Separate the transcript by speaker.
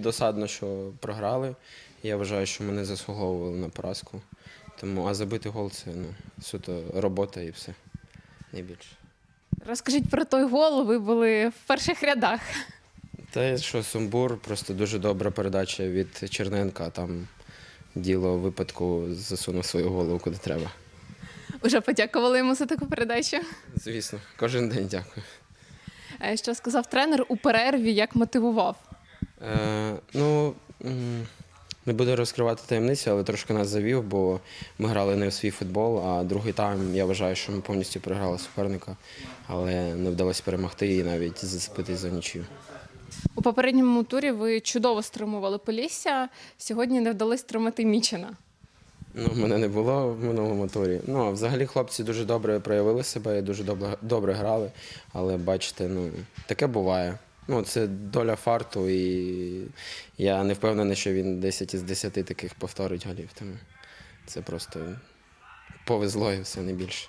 Speaker 1: досадно, що програли. Я вважаю, що ми не заслуговували на поразку. Тому, а забити гол це ну, суто робота і все. Не більше.
Speaker 2: Розкажіть про той гол. Ви були в перших рядах.
Speaker 1: Та що сумбур, просто дуже добра передача від Черненка. Там діло випадку засунув свою голову куди треба.
Speaker 2: Уже подякували йому за таку передачу.
Speaker 1: Звісно, кожен день дякую.
Speaker 2: Е, Що сказав тренер у перерві, як мотивував?
Speaker 1: Е, ну, не буду розкривати таємниці, але трошки нас завів, бо ми грали не в свій футбол, а другий тайм, я вважаю, що ми повністю переграли суперника, але не вдалося перемогти і навіть зацепитись за нічию.
Speaker 2: У попередньому турі ви чудово стримували Полісся. Сьогодні не вдалося стримати Мічина.
Speaker 1: Ну, мене не було в минулому турі. Ну, а взагалі хлопці дуже добре проявили себе і дуже добре, добре грали. Але бачите, ну, таке буває. Ну, це доля фарту, і я не впевнений, що він 10 із 10 таких повторить голів. Тому це просто повезло і все не більше.